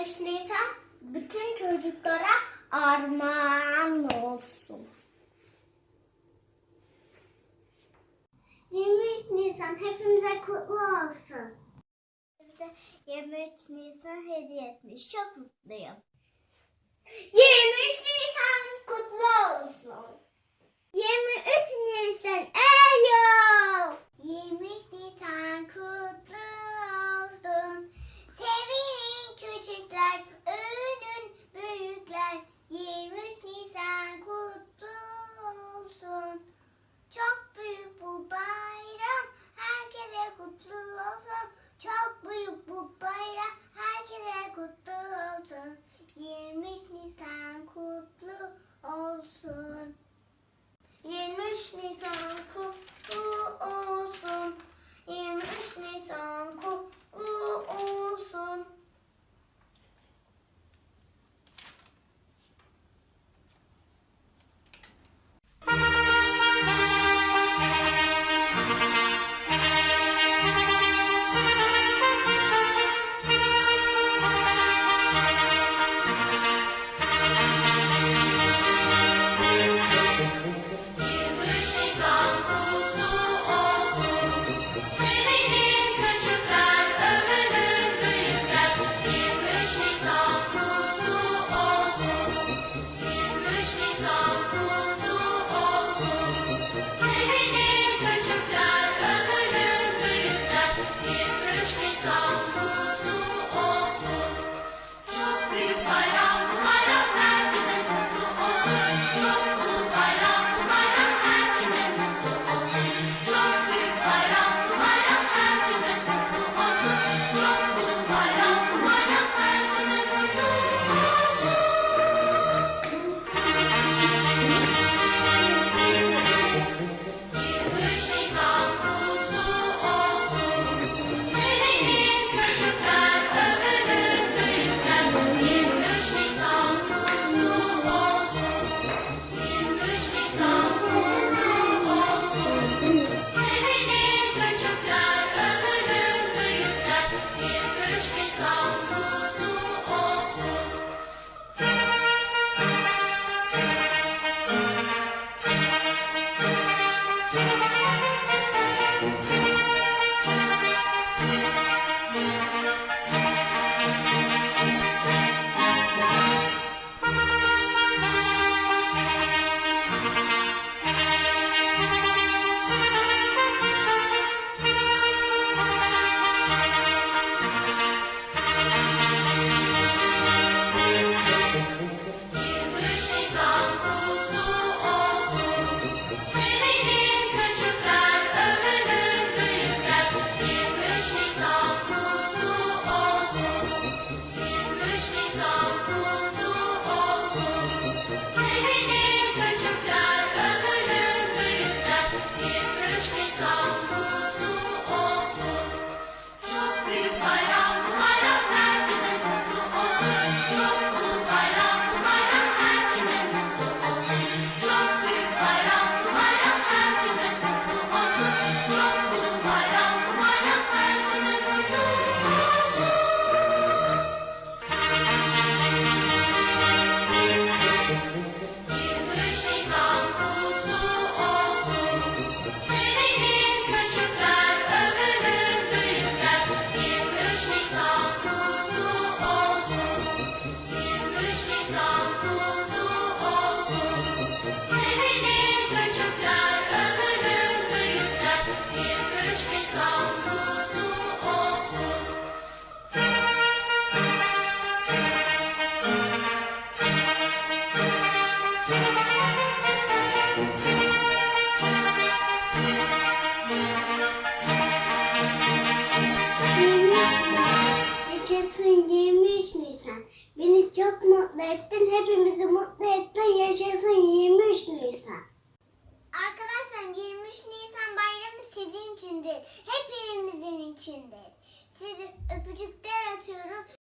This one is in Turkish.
15 Nisan bütün çocuklara armağan olsun. 23 Nisan hepimize kutlu olsun. Bize 23 Nisan hediye etmiş. Çok mutluyum. 23 Nisan kutlu olsun. 23 Nisan eyo. 23 Nisan ettin, hepimizi mutlu ettin. Yaşasın 23 Nisan. Arkadaşlar 23 Nisan bayramı sizin içindir. Hepimizin içindir. Sizi öpücükler atıyorum.